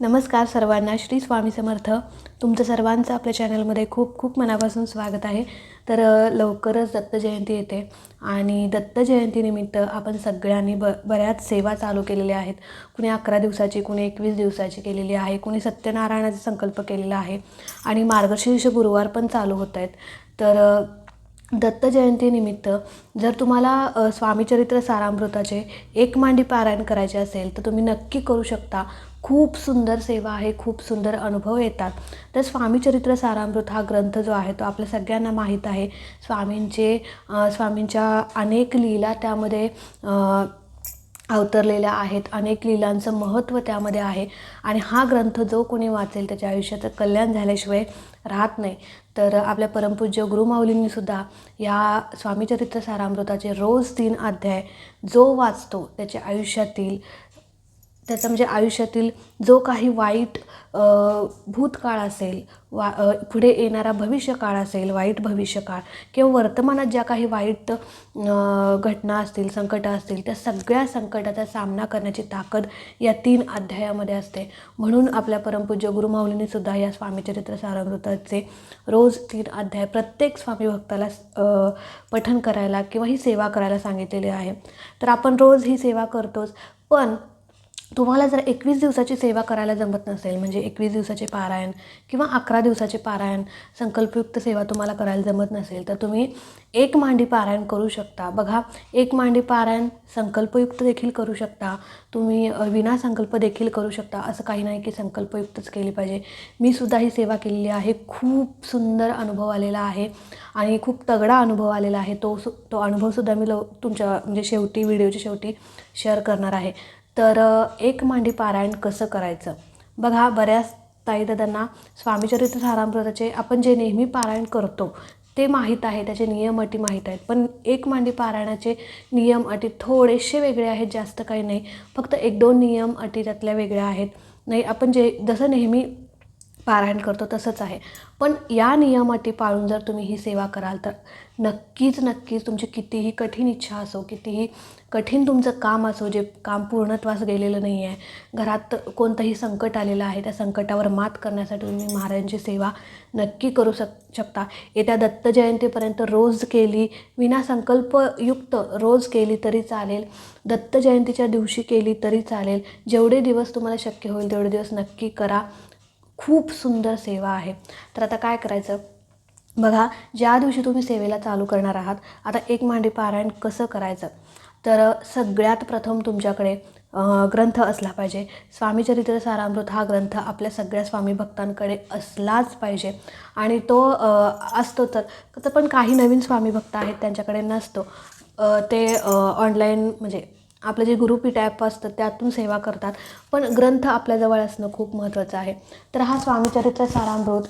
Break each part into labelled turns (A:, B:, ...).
A: नमस्कार सर्वांना श्री स्वामी समर्थ. तुमचं सर्वांचं आपल्या चॅनलमध्ये खूप खूप मनापासून स्वागत आहे. तर लवकरच दत्त जयंती येते आणि दत्त जयंतीनिमित्त आपण सगळ्यांनी ब बऱ्याच सेवा चालू केलेल्या आहेत. कुणी अकरा दिवसाची कुणी एकवीस दिवसाची केलेली आहे कुणी सत्यनारायणाचा संकल्प केलेला आहे आणि मार्गशीर्ष गुरुवार पण चालू होत आहेत. तर दत्त जयंतीनिमित्त जर तुम्हाला स्वामीचरित्र सारामृताचे एक मांडी पारायण करायचे असेल तर तुम्ही नक्की करू शकता. खूप सुंदर सेवा आहे खूप सुंदर अनुभव येतात. तर स्वामीचरित्र सारामृत हा ग्रंथ जो आहे तो आपल्या सगळ्यांना माहीत आहे. स्वामींचे स्वामींच्या अनेक लीला त्यामध्ये अवतरलेल्या आहेत. अनेक लीलांचं महत्त्व त्यामध्ये आहे. आणि हा ग्रंथ जो कोणी वाचेल त्याच्या आयुष्याचं कल्याण झाल्याशिवाय राहत नाही. तर आपल्या परमपूज्य गुरुमाऊलींनीसुद्धा या स्वामीचरित्र सारामृताचे रोज तीन अध्याय जो वाचतो त्याच्या आयुष्यातील त्याचा म्हणजे आयुष्यातील जो काही वाईट भूतकाळ असेल वा पुढे येणारा भविष्यकाळ असेल वाईट भविष्यकाळ किंवा वर्तमानात ज्या काही वाईट घटना असतील संकटं असतील त्या सगळ्या संकटाचा सामना करण्याची ताकद या तीन अध्यायामध्ये असते. म्हणून आपल्या परमपूज्य गुरुमाऊलींनीसुद्धा या स्वामीचरित्र सारामृताचे रोज तीन अध्याय प्रत्येक स्वामी भक्ताला पठन करायला किंवा ही सेवा करायला सांगितलेली आहे. तर आपण रोज ही सेवा करतोच पण तुम्हाला जर एकवीस दिवसाची सेवा करायला जमत नसेल म्हणजे एकवीस दिवसाचे पारायण किंवा अकरा दिवसाचे पारायण संकल्पयुक्त सेवा तुम्हाला करायला जमत नसेल तर तुम्ही एक मांडी पारायण करू शकता. बघा एक मांडी पारायण संकल्पयुक्त देखील करू शकता. तुम्ही विना संकल्प देखील करू शकता. असं काही नाही की संकल्पयुक्तच केली पाहिजे. मी सुद्धा ही सेवा केलेली आहे. खूप सुंदर अनुभव आलेला आहे आणि खूप तगडा अनुभव आलेला आहे. तो सु तो अनुभवसुद्धा मी लव तुमच्या म्हणजे शेवटी व्हिडिओच्या शेवटी शेअर करणार आहे. तर एक मांडी पारायण कसं करायचं? बघा बऱ्याच ताई दादांना स्वामीचरित्र सारामृताचे आपण जे नेहमी पारायण करतो ते माहीत आहे त्याचे नियम अटी माहीत आहेत. पण एक मांडी पारायणाचे नियम अटी थोडेसे वेगळे आहेत जास्त काही नाही. फक्त एक दोन नियम अटी त्यातल्या वेगळ्या आहेत. नाही आपण जे जसं नेहमी पारायण करतो तसंच आहे. पण या नियमाटी पाळून जर तुम्ही ही सेवा कराल तर नक्कीच नक्कीच तुमची कितीही कठीण इच्छा असो कितीही कठीण तुमचं काम असो जे काम पूर्णत्वास गेलेलं नाही आहे घरात कोणतंही संकट आलेलं आहे त्या संकटावर मात करण्यासाठी तुम्ही महाराजांची सेवा नक्की करू शक शकता. येत्या दत्त जयंतीपर्यंत रोज केली विना संकल्पयुक्त रोज केली तरी चालेल. दत्त जयंतीच्या दिवशी केली तरी चालेल. जेवढे दिवस तुम्हाला शक्य होईल तेवढे दिवस नक्की करा. खूप सुंदर सेवा आहे. तर आता काय करायचं? बघा ज्या दिवशी तुम्ही सेवेला चालू करणार आहात आता एक मांडी पारायण कसं करायचं? तर सगळ्यात प्रथम तुमच्याकडे ग्रंथ असला पाहिजे. स्वामीचरित्र सारामृत हा ग्रंथ आपल्या सगळ्या स्वामी भक्तांकडे असलाच पाहिजे. आणि तो असतो तर तर पण काही नवीन स्वामी भक्त आहेत त्यांच्याकडे नसतो. ते ऑनलाईन म्हणजे आपलं जे गुरुपीठ ॲप असतं त्यातून सेवा करतात. पण ग्रंथ आपल्याजवळ असणं खूप महत्त्वाचं आहे. तर हा स्वामीचरित्र सारामृत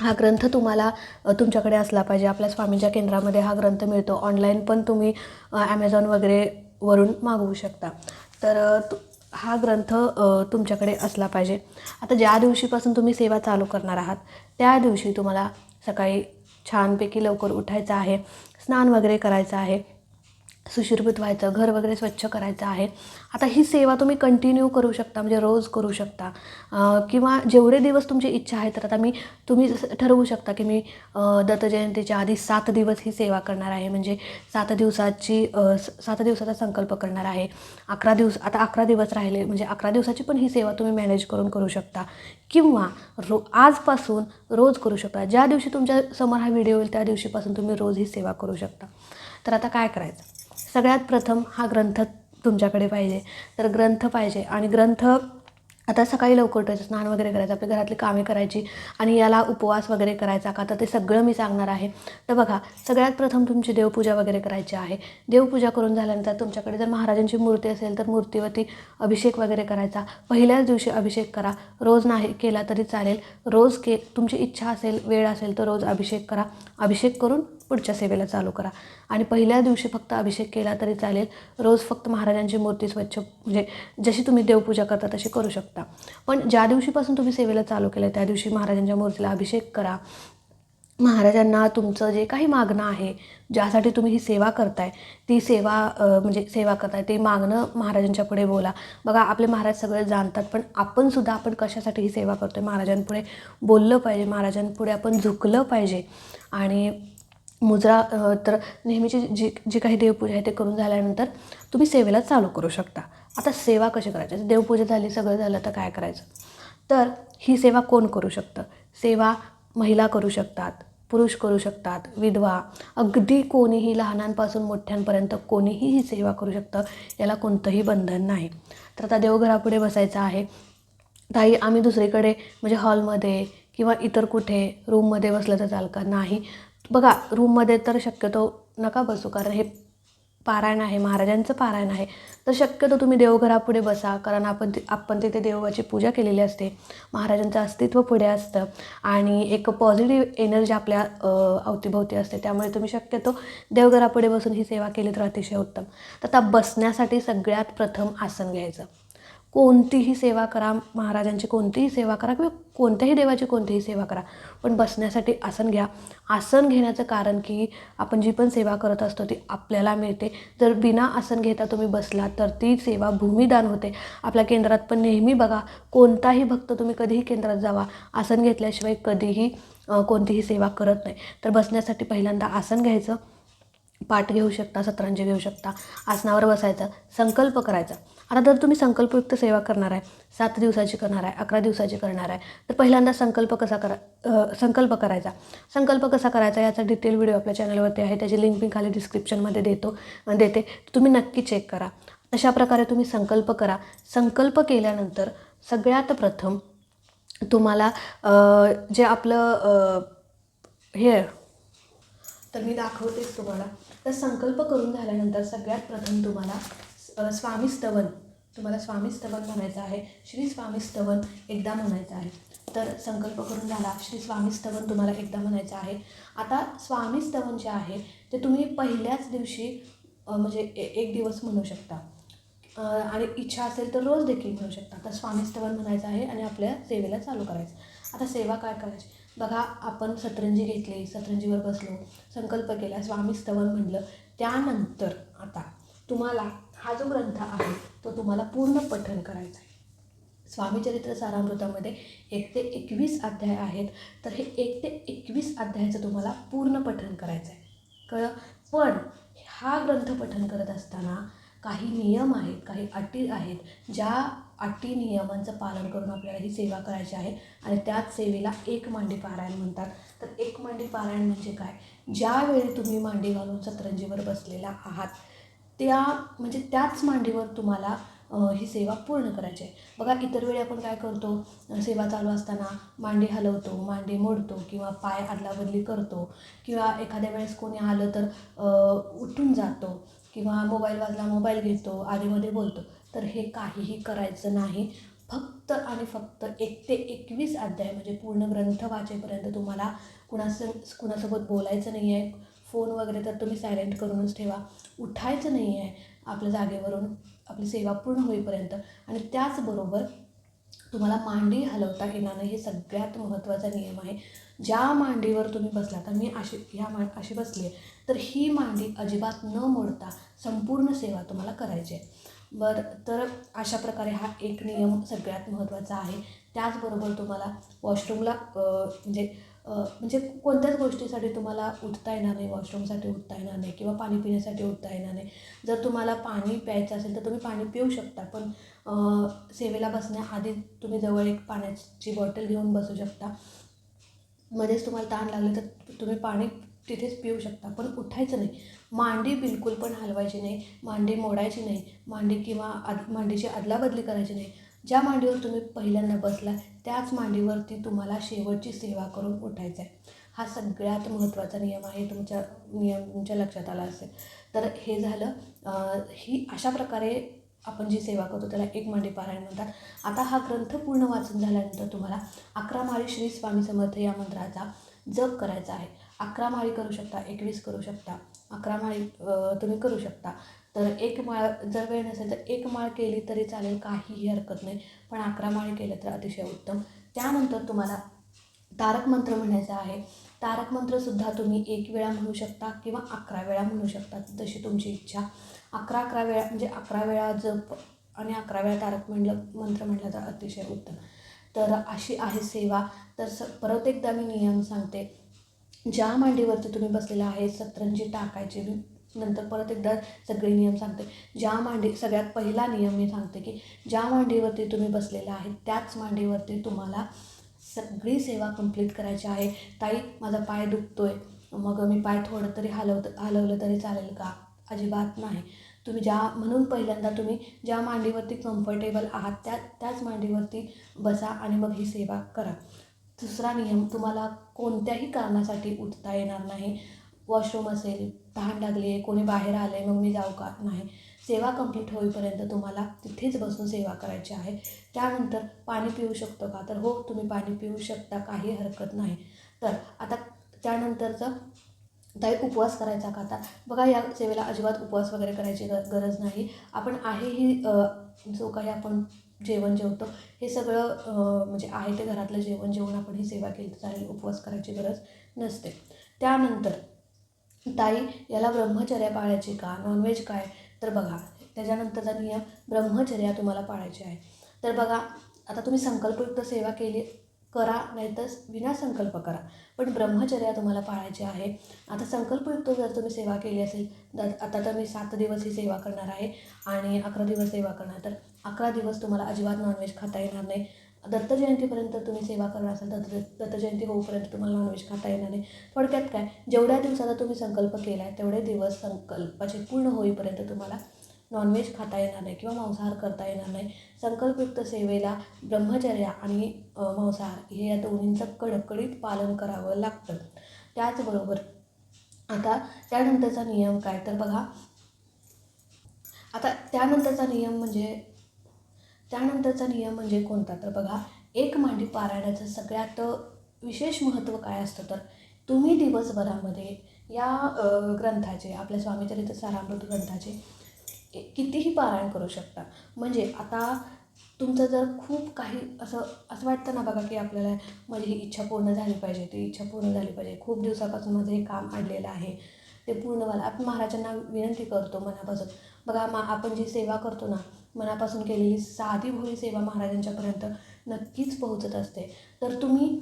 A: हा ग्रंथ तुम्हाला तुमच्याकडे असला पाहिजे. आपल्या स्वामींच्या केंद्रामध्ये हा ग्रंथ मिळतो. ऑनलाईन पण तुम्ही ॲमेझॉन वगैरे वरून मागवू शकता. तर तु- हा ग्रंथ तुमच्याकडे असला पाहिजे. आता ज्या दिवशीपासून तुम्ही सेवा चालू करणार आहात त्या दिवशी तुम्हाला सकाळी छानपैकी लवकर उठायचं आहे. स्नान वगैरे करायचं आहे. सुशोभित व्हायचं घर वगैरे स्वच्छ करायचं आहे. आता ही सेवा तुम्ही कंटिन्यू करू शकता म्हणजे रोज करू शकता. किंवा जेवढे दिवस तुमची इच्छा आहे तर आता मी तुम्ही जसं ठरवू शकता की मी दत्तजयंतीच्या दत्त जयंतीच्या आधी सात दिवस ही सेवा करणार आहे. म्हणजे सात दिवसाची स- सात दिवसाचा संकल्प करणार आहे. अकरा दिवस आता अकरा दिवस राहिले म्हणजे अकरा दिवसाची पण ही सेवा तुम्ही मॅनेज करून करू शकता. किंवा रो आजपासून रोज करू शकता. ज्या दिवशी तुमच्यासमोर हा व्हिडिओ येईल त्या दिवशीपासून तुम्ही रोज ही सेवा करू शकता. तर आता काय करायचं? सगळ्यात प्रथम हा ग्रंथ तुमच्याकडे पाहिजे. तर ग्रंथ पाहिजे आणि ग्रंथ आता सकाळी लवकर उठायचं स्नान वगैरे करायचं आपल्या घरातली कामे करायची आणि याला उपवास वगैरे करायचा का? तर ते सगळं मी सांगणार आहे. तर बघा सगळ्यात प्रथम तुमची देवपूजा वगैरे करायची आहे. देवपूजा करून झाल्यानंतर तुमच्याकडे जर महाराजांची मूर्ती असेल तर मूर्तीवरती अभिषेक वगैरे करायचा. पहिल्याच दिवशी अभिषेक करा. रोज नाही केला तरी चालेल. रोज के तुमची इच्छा असेल वेळ असेल तर रोज अभिषेक करा. अभिषेक करून पुढच्या सेवेला चालू करा. आणि पहिल्या दिवशी फक्त अभिषेक केला तरी चालेल. रोज फक्त महाराजांची मूर्ती स्वच्छ म्हणजे जशी तुम्ही देवपूजा करता तशी करू शकता. पण ज्या दिवशीपासून तुम्ही सेवेला चालू केलं त्या दिवशी महाराजांच्या मूर्तीला अभिषेक करा. महाराजांना तुमचं जे काही मागणं आहे ज्यासाठी तुम्ही ही सेवा करताय ती सेवा म्हणजे सेवा करताय ते मागणं महाराजांच्या पुढे बोला. बघा आपले महाराज सगळे जाणतात पण आपणसुद्धा आपण कशासाठी ही सेवा करतोय? महाराजांपुढे बोललं पाहिजे महाराजांपुढे आपण झुकलं पाहिजे. आणि मुजरा तर नेहमीची जी जी काही देवपूजा आहे ते करून झाल्यानंतर तुम्ही सेवेला चालू करू शकता. आता सेवा कशी करायची? देवपूजा झाली सगळं झालं तर काय करायचं? तर ही सेवा कोण करू शकतं? सेवा महिला करू शकतात पुरुष करू शकतात विधवा. अगदी कोणीही लहानांपासून मोठ्यांपर्यंत कोणीही ही सेवा करू शकतं याला कोणतंही बंधन नाही. तर आता देवघरापुढे बसायचं आहे. ताई आम्ही दुसरीकडे म्हणजे हॉलमध्ये किंवा इतर कुठे रूममध्ये बसलं तर चाल का नाही. बघा रूममध्ये तर शक्यतो नका बसू कारण हे पारायण आहे महाराजांचं पारायण आहे तर शक्यतो तुम्ही देवघरापुढे बसा कारण आपण ति आपण तिथे देवाची पूजा केलेली असते. महाराजांचं अस्तित्व पुढे असतं आणि एक पॉझिटिव्ह एनर्जी आपल्या अवतीभोवती असते. त्यामुळे तुम्ही शक्यतो देवघरापुढे बसून ही सेवा केली तर अतिशय उत्तम. तर आता बसण्यासाठी सगळ्यात प्रथम आसन घ्यायचं. कोणतीही सेवा करा महाराजांची कोणतीही सेवा करा किंवा कोणत्याही देवाची कोणतीही सेवा करा. पण बसण्यासाठी आसन घ्या. आसन घेण्याचं कारण की आपण जी पण सेवा करत असतो ती आपल्याला मिळते. जर बिना आसन घेता तुम्ही बसला तर ती सेवा भूमिदान होते. आपल्या केंद्रात पण नेहमी बघा कोणताही भक्त तुम्ही कधीही केंद्रात जावा आसन घेतल्याशिवाय कधीही कोणतीही सेवा करत नाही. तर बसण्यासाठी पहिल्यांदा आसन घ्यायचं. पाठ घेऊ शकता सतरंजी घेऊ शकता आसनावर बसायचं संकल्प करायचा. आता जर तुम्ही संकल्पयुक्त सेवा करणार आहे सात दिवसाची करणार आहे अकरा दिवसाची करणार आहे तर पहिल्यांदा संकल्प कसा करा संकल्प करायचा. संकल्प कसा करायचा याचा डिटेल व्हिडिओ आपल्या चॅनलवरती आहे त्याची लिंक मी खाली डिस्क्रिप्शनमध्ये देतो देते. तुम्ही नक्की चेक करा. अशा प्रकारे तुम्ही संकल्प करा. संकल्प केल्यानंतर सगळ्यात प्रथम तुम्हाला जे आपलं हे तर मी दाखवतेच तुम्हाला. तर संकल्प करून झाल्यानंतर सगळ्यात प्रथम तुम्हाला स्वामी स्तवन. तुम्हाला स्वामी स्तवन म्हणायचं आहे श्री स्वामी स्तवन एकदा म्हणायचं आहे. तर संकल्प करून झाला श्री स्वामी स्तवन तुम्हाला एकदा म्हणायचं आहे. आता स्वामी स्तवन जे आहे ते तुम्ही पहिल्याच दिवशी म्हणजे ए- एक दिवस म्हणू शकता. आणि इच्छा असेल तर रोज देखील म्हणू शकता. तर स्वामी स्तवन म्हणायचं आहे आणि आपल्या सेवेला चालू करायचं. आता सेवा काय करायची? बघा आपण सतरंजी घेतली सतरंजीवर बसलो संकल्प केला स्वामी स्तवन म्हणलं त्यानंतर आता तुम्हाला हा जो ग्रंथ आहे तो तुम्हाला पूर्ण पठण करायचा आहे. स्वामीचरित्र सारामृतामध्ये एक ते एकवीस अध्याय आहेत तर हे एक ते एकवीस अध्यायाचं तुम्हाला पूर्ण पठण करायचं आहे. कळलं? पण हा ग्रंथ पठण करत असताना काही नियम आहेत काही अटी आहेत ज्या अटी नियमांचं पालन करून आपल्याला ही सेवा करायची आहे आणि त्याच सेवेला एक मांडी पारायण म्हणतात. तर एक मांडी पारायण म्हणजे काय? ज्यावेळी तुम्ही मांडी घालून सतरंजीवर बसलेला आहात त्या म्हणजे त्याच मांडीवर तुम्हाला ही सेवा पूर्ण करायची आहे. बघा इतर वेळी आपण काय करतो सेवा चालू असताना मांडी हलवतो मांडी मोडतो किंवा पाय अदलाबदली करतो किंवा एखाद्या वेळेस कोणी आलं तर उठून जातो किंवा मोबाईल वाजला मोबाईल घेतो आधीमध्ये बोलतो. तर हे काहीही करायचं नाही. फक्त आणि फक्त एक ते एकवीस अध्याय म्हणजे पूर्ण ग्रंथ वाचेपर्यंत तुम्हाला कुणासं कुणासोबत बोलायचं नाही आहे फोन वगैरे तर तुम्ही सायलेंट करूनच ठेवा. उठायचं नाही आहे आपल्या जागेवरून. आपली सेवा पूर्ण होईपर्यंत. आणि त्याचबरोबर तुम्हाला मांडी हलवता येणार नाही हे सगळ्यात महत्त्वाचा नियम आहे. ज्या मांडीवर तुम्ही बसला तर मी अशी ह्या मा अशी बसली आहे तर ही मांडी अजिबात न मोडता संपूर्ण सेवा तुम्हाला करायची आहे. बरं तर अशा प्रकारे हा एक नियम सगळ्यात महत्त्वाचा आहे. त्याचबरोबर तुम्हाला वॉशरूमला म्हणजे म्हणजे कोणत्याच गोष्टीसाठी तुम्हाला उठता येणार नाही वॉशरूमसाठी उठता येणार नाही किंवा पाणी पिण्यासाठी उठता येणार नाही. जर तुम्हाला पाणी प्यायचं असेल तर तुम्ही पाणी पिऊ शकता पण सेवेला बसण्याआधी तुम्ही जवळ एक पाण्याची बॉटल घेऊन बसू शकता. मध्येच तुम्हाला ताण लागले तर तुम्ही पाणी तिथेच पिऊ शकता पण उठायचं नाही. मांडी बिलकुल पण हलवायची नाही मांडी मोडायची नाही मांडी किंवा आद मांडीची अदलाबदली करायची नाही. ज्या मांडीवर तुम्ही पहिल्यांदा बसला त्याच मांडीवरती तुम्हाला शेवटची सेवा करून उठायचं आहे. हा सगळ्यात महत्त्वाचा नियम आहे तुमच्या नियम तुमच्या लक्षात आला असेल. तर हे झालं ही अशा प्रकारे आपण जी सेवा करतो त्याला एक मांडी पारायण म्हणतात. आता हा ग्रंथ पूर्ण वाचून झाल्यानंतर तुम्हाला अकरा माळी श्री स्वामी समर्थ या मंत्राचा जप करायचा आहे. अकरा माळी करू शकता एकवीस करू शकता अकरा माळी तुम्ही करू शकता. तर एक माळ जर वेळ नसेल तर एक माळ केली तरी चालेल काहीही हरकत नाही. पण अकरा माळी केलं तर अतिशय उत्तम. त्यानंतर तुम्हाला तारक मंत्र म्हणायचा आहे. तारक मंत्रसुद्धा तुम्ही एक वेळा म्हणू शकता किंवा अकरा वेळा म्हणू शकता जशी तुमची इच्छा. अकरा अकरा वेळा म्हणजे अकरा वेळा जप आणि अकरा वेळा तारक म्हणलं मंत्र म्हटलं तर अतिशय उत्तम. तर अशी आहे सेवा. तर स परत एकदा मी नियम सांगते. ज्या मांडीवरती तुम्ही बसलेला आहे सतरंजी टाकायची. नंतर परत एकदा सगळे नियम सांगते. ज्या मांडी सगळ्यात पहिला नियम मी सांगते की ज्या मांडीवरती तुम्ही बसलेला आहे त्याच मांडीवरती तुम्हाला सगळी सेवा कंप्लीट करायची आहे. ताई माझा पाय दुखतोय. मग मी पाय थोडं तरी हलवत हलवलं तरी चालेल का? अजिबात नाही. तुम्ही ज्या म्हणून पहिल्यांदा तुम्ही ज्या मांडीवरती कम्फर्टेबल आहात त्या त्याच मांडीवरती बसा आणि मग ही सेवा करा. दुसरा नियम तुम्हाला कोणत्याही कारणासाठी उठता येणार नाही. वॉशरूम असेल तहान लागली आहे कोणी बाहेर आलं आहे मग मी जाऊ का? नाही. सेवा कंप्लीट होईपर्यंत तुम्हाला तिथेच बसून सेवा करायची आहे. त्यानंतर पाणी पिऊ शकतो का? तर हो तुम्ही पाणी पिऊ शकता काही हरकत नाही. तर आता त्यानंतरचं ताई उपवास करायचा का? आता बघा या सेवेला अजिबात उपवास वगैरे करायची गरज नाही. आपण आहे ही जो काही आपण जेवण जेवतो हे सगळं म्हणजे आहे ते घरातलं जेवण जेवण आपण ही सेवा केली तर चालेल उपवास करायची गरज नसते. त्यानंतर ताई याला ब्रह्मचर्या पाळायची का? नॉनव्हेज काय? तर बघा त्याच्यानंतरचा नियम ब्रह्मचर्या तुम्हाला पाळायची आहे. तर बघा आता तुम्ही संकल्पयुक्त सेवा केली करा नाहीतर विना संकल्प करा. पण ब्रह्मचर्या तुम्हाला पाळायची आहे. आता संकल्पयुक्त जर तुम्ही सेवा केली असेल तर आता तर मी सात दिवस ही सेवा करणार आहे आणि अकरा दिवस सेवा करणार तर अकरा दिवस तुम्हाला अजिबात नॉनव्हेज खाता येणार नाही. दत्त जयंतीपर्यंत तुम्ही सेवा करणार असाल तर दत्त दत्तजयंती जयंती तुम्हाला नॉनव्हेज खाता येणार नाही. थोडक्यात काय? जेवढ्या दिवसाचा तुम्ही संकल्प केला आहे तेवढे दिवस संकल्पाचे पूर्ण होईपर्यंत तुम्हाला नॉनव्हेज खाता येणार नाही किंवा मांसाहार करता येणार नाही. संकल्पयुक्त सेवेला ब्रह्मचर्या आणि मांसाहार हे या दोन्हींचं कडकडीत पालन करावं लागतं. त्याचबरोबर आता त्यानंतरचा नियम काय? तर बघा आता त्यानंतरचा नियम म्हणजे त्यानंतरचा नियम म्हणजे कोणता? तर बघा एक मांडी पारायणाचं सगळ्यात विशेष महत्त्व काय असतं तर तुम्ही दिवसभरामध्ये या ग्रंथाचे आपल्या स्वामीचरित्र सारामृत ग्रंथाचे ए- कितीही पारायण करू शकता. म्हणजे आता तुमचं जर खूप काही असं असं वाटतं ना बघा की आपल्याला माझी ही इच्छा पूर्ण झाली पाहिजे ती इच्छा पूर्ण झाली पाहिजे. खूप दिवसापासून माझं हे काम अडलेलं आहे. ते पूर्ण व्हायला आपण महाराजांना विनंती करतो मनापासून. बघा मा आपण जी सेवा करतो ना मनापासून केलेली साधी भोळी सेवा महाराजांच्यापर्यंत नक्कीच पोहोचत असते. तर तुम्ही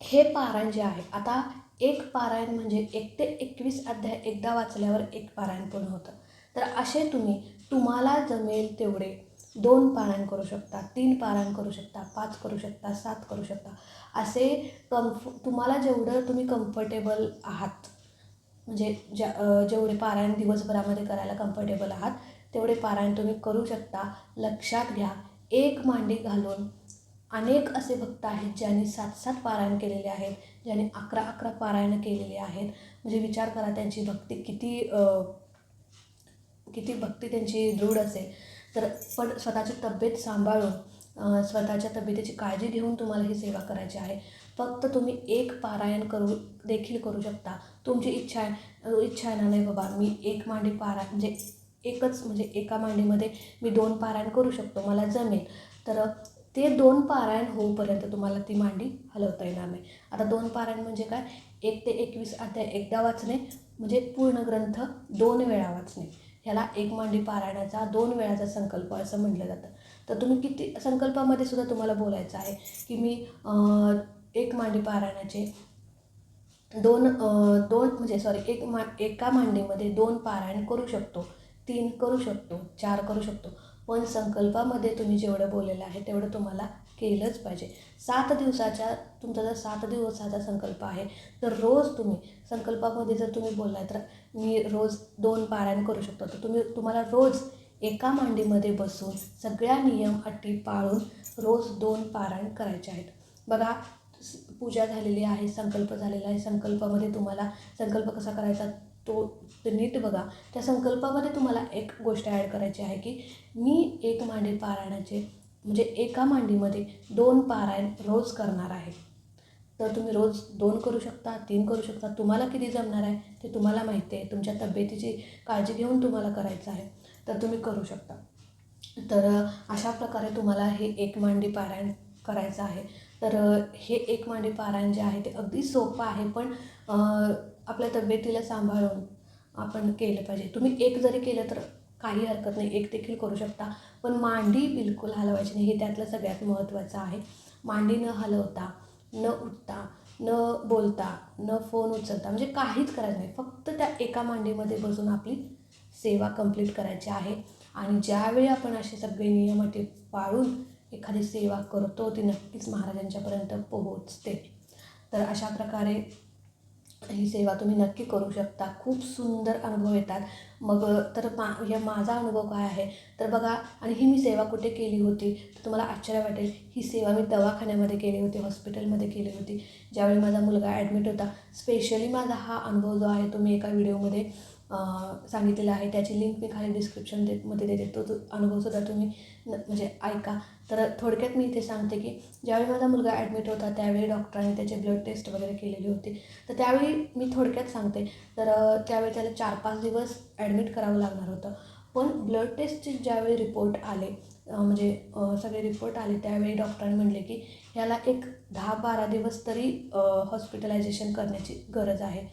A: हे पारायण जे आहे आता एक पारायण म्हणजे एक ते एकवीस अध्याय एकदा वाचल्यावर एक पारायण पूर्ण होतं. तर असे तुम्ही तुम्हाला जमेल तेवढे दोन पारायण करू शकता तीन पारायण करू शकता पाच करू शकता सात करू शकता. असे कम्फ तुम्हाला जेवढं तुम्ही कम्फर्टेबल आहात म्हणजे ज्या जेवढे पारायण दिवसभरामध्ये करायला कम्फर्टेबल आहात तेवढे पारायण तुम्ही करू शकता. लक्षात घ्या. एक मांडी घालून अनेक असे भक्त आहेत ज्यांनी सात सात पारायण केलेले आहेत ज्यांनी अकरा अकरा पारायणं केलेली आहेत. म्हणजे विचार करा त्यांची भक्ती किती किती भक्ती त्यांची दृढ असेल. तर पण स्वतःची तब्येत सांभाळून स्वतःच्या तब्येतीची काळजी घेऊन तुम्हाला ही सेवा करायची आहे. फक्त तुम्ही एक पारायण करू देखील करू शकता. तुमची इच्छा आहे इच्छा आहे ना नाही बाबा मी एक मांडी पारायण म्हणजे एकच म्हणजे एका मांडीमध्ये मी दोन पारायण करू शकतो मला जमेल. तर ते दोन पारायण होऊपर्यंत तुम्हाला ती मांडी हलवता येणार नाही. आता दोन पारायण म्हणजे काय? एक ते एकवीस अध्याय एकदा वाचणे म्हणजे पूर्ण ग्रंथ दोन वेळा वाचणे. ह्याला एक मांडी पारायणाचा दोन वेळाचा संकल्प असं म्हटलं जातं. तर तुम्ही किती संकल्पामध्ये सुद्धा तुम्हाला बोलायचं आहे की मी एक मांडी पारायणाचे दोन दोन म्हणजे सॉरी एक मा एका मांडीमध्ये दोन पारायण करू शकतो. तीन करू शकतो चार करू शकतो. पण संकल्पामध्ये तुम्ही जेवढं बोललेलं आहे तेवढं तुम्हाला केलंच पाहिजे. सात दिवसाच्या तुमचा जर सात दिवसाचा संकल्प आहे तर रोज तुम्ही संकल्पामध्ये जर तुम्ही बोललाय तर मी रोज दोन पारायण करू शकतो. तर तुम्ही तुम्हाला रोज एका मांडीमध्ये बसून सगळ्या नियम अटी पाळून रोज दोन पारायण करायचे आहेत. बघा पूजा झालेली आहे संकल्प झालेला आहे संकल्पामध्ये तुम्हाला संकल्प कसा करायचा? तो नीट बघा. त्या संकल्पामध्ये तुम्हाला एक गोष्ट ॲड करायची आहे की मी एक मांडी पारायणाचे म्हणजे एका मांडीमध्ये दोन पारायण रोज करणार आहे. तर तुम्ही रोज दोन करू शकता तीन करू शकता. तुम्हाला किती जमणार आहे ते तुम्हाला माहिती आहे. तुमच्या तब्येतीची काळजी घेऊन तुम्हाला करायचं आहे तर तुम्ही करू शकता. तर अशा प्रकारे तुम्हाला हे एक मांडी पारायण करायचं आहे. तर हे एक मांडी पारायण जे आहे ते अगदी सोपं आहे पण आपल्या तब्येतीला सांभाळून आपण केलं पाहिजे. तुम्ही एक जरी केलं तर काही हरकत नाही एक देखील करू शकता. पण मांडी बिलकुल हलवायची नाही हे त्यातलं सगळ्यात महत्त्वाचं आहे. मांडी न हलवता न उठता न बोलता न फोन उचलता म्हणजे काहीच करायचं नाही. फक्त त्या एका मांडीमध्ये बसून आपली सेवा कंप्लीट करायची आहे. आणि ज्यावेळी आपण असे सगळे नियम अटी पाळून एखादी सेवा करतो ती नक्कीच महाराजांच्यापर्यंत पोहोचते. तर अशा प्रकारे ही सेवा तुम्ही नक्की करू शकता. खूप सुंदर अनुभव येतात. मग तर मा हे माझा अनुभव काय आहे? तर बघा आणि ही मी सेवा कुठे केली होती? तर तुम्हाला आश्चर्य वाटेल. ही सेवा मी दवाखान्यामध्ये केली होती हॉस्पिटलमध्ये केली होती. ज्यावेळी माझा मुलगा ॲडमिट होता. स्पेशली माझा हा अनुभव जो आहे तो मी एका व्हिडिओमध्ये सांगितलेला आहे. त्याची लिंक मी खाली डिस्क्रिप्शन दे मध्ये देते. तो तो अनुभवसुद्धा तुम्ही न म्हणजे ऐका. तर थोडक्यात मी इथे सांगते की ज्यावेळी माझा मुलगा ॲडमिट होता त्यावेळी डॉक्टरांनी त्याचे ब्लड टेस्ट वगैरे केलेली होती. तर त्यावेळी मी थोडक्यात सांगते. तर त्यावेळी त्याला चार पाच दिवस ॲडमिट करावं लागणार होतं. पण ब्लड टेस्टचे ज्यावेळी रिपोर्ट आले म्हणजे सगळे रिपोर्ट आले त्यावेळी डॉक्टरांनी म्हणले की ह्याला एक दहा बारा दिवस तरी हॉस्पिटलायझेशन करण्याची गरज आहे.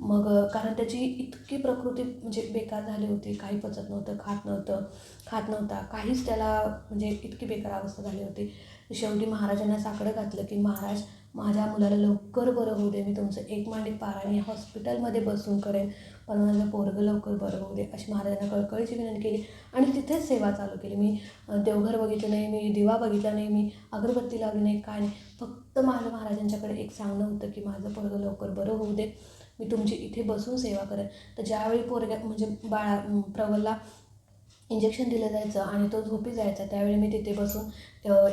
A: मग कारण त्याची इतकी प्रकृती म्हणजे बेकार झाली होती काही पचत नव्हतं खात नव्हतं खात नव्हता काहीच त्याला म्हणजे इतकी बेकार अवस्था झाली होती. शेवटी महाराजांना साकडं घातलं की महाराज माझ्या मुलाला लवकर बरं होऊ दे मी तुमचं एक मांडी पारायण हॉस्पिटलमध्ये बसून करेन. पण माझं पोरगं लवकर बरं होऊ दे अशी महाराजांना कळकळीची विनंती केली. आणि तिथेच सेवा चालू केली. मी देवघर बघितलं नाही मी दिवा बघितला नाही मी अगरबत्ती लावली नाही काय नाही. फक्त माझं महाराजांच्याकडे एक सांगणं होतं की माझं पोरगं लवकर बरं होऊ दे. मी तुमची इथे बसून सेवा करेन. तर ज्यावेळी पोरग्या म्हणजे बाळा प्रवलला इंजेक्शन दिलं जायचं आणि तो झोपी जायचा त्यावेळी मी तिथे बसून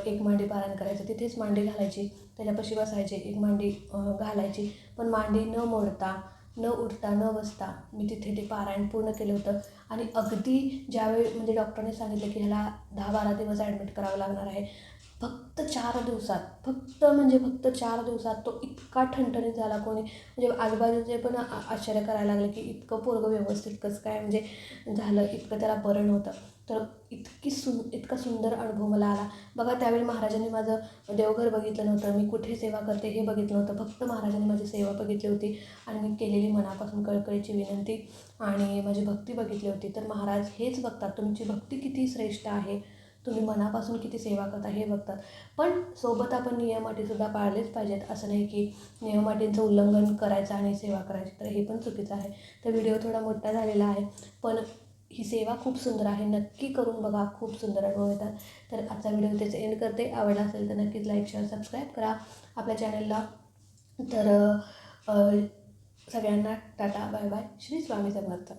A: एक मांडी पारायण करायचं. तिथेच मांडी घालायची त्याच्यापाशी बसायची एक मांडी घालायची. पण मांडी न मोडता न उठता न बसता मी तिथे ते पारायण पूर्ण केलं होतं. आणि अगदी ज्यावेळी म्हणजे डॉक्टरने सांगितलं की ह्याला दहा बारा दिवस ॲडमिट करावं लागणार आहे. फक्त चार दिवसात फक्त म्हणजे फक्त चार दिवसात तो इतका ठणठणीत झाला कोणी. म्हणजे आजूबाजूचे पण आश्चर्य करायला लागले की इतकं पोरगं व्यवस्थित कसं काय म्हणजे झालं इतकं त्याला बरं नव्हतं. तर इतकी सुं इतका सुंदर अनुभव मला आला. बघा त्यावेळी महाराजांनी माझं देवघर बघितलं नव्हतं. मी कुठे सेवा करते हे बघितलं नव्हतं. फक्त महाराजांनी माझी सेवा बघितली होती आणि मी केलेली मनापासून कळकळीची विनंती आणि माझी भक्ती बघितली होती. तर महाराज हेच बघतात. तुमची भक्ती किती श्रेष्ठ आहे. तुम्ही मनापासून किती सेवा करता हे बघतात. पण सोबत आपण नियमाटीसुद्धा पाळलेच पाहिजेत. असं नाही की नियमाटींचं उल्लंघन करायचं आणि सेवा करायची तर हे पण चुकीचं आहे. तर व्हिडिओ थोडा मोठा झालेला आहे पण ही सेवा खूप सुंदर आहे. नक्की करून बघा खूप सुंदर अनुभव येतात. तर आजचा व्हिडिओ त्याचं एंड करते. आवडला असेल तर नक्कीच लाईक शेअर सबस्क्राईब करा. आपल्या चॅनलला तर सगळ्यांना tata bye bye Shri Swami Samarth.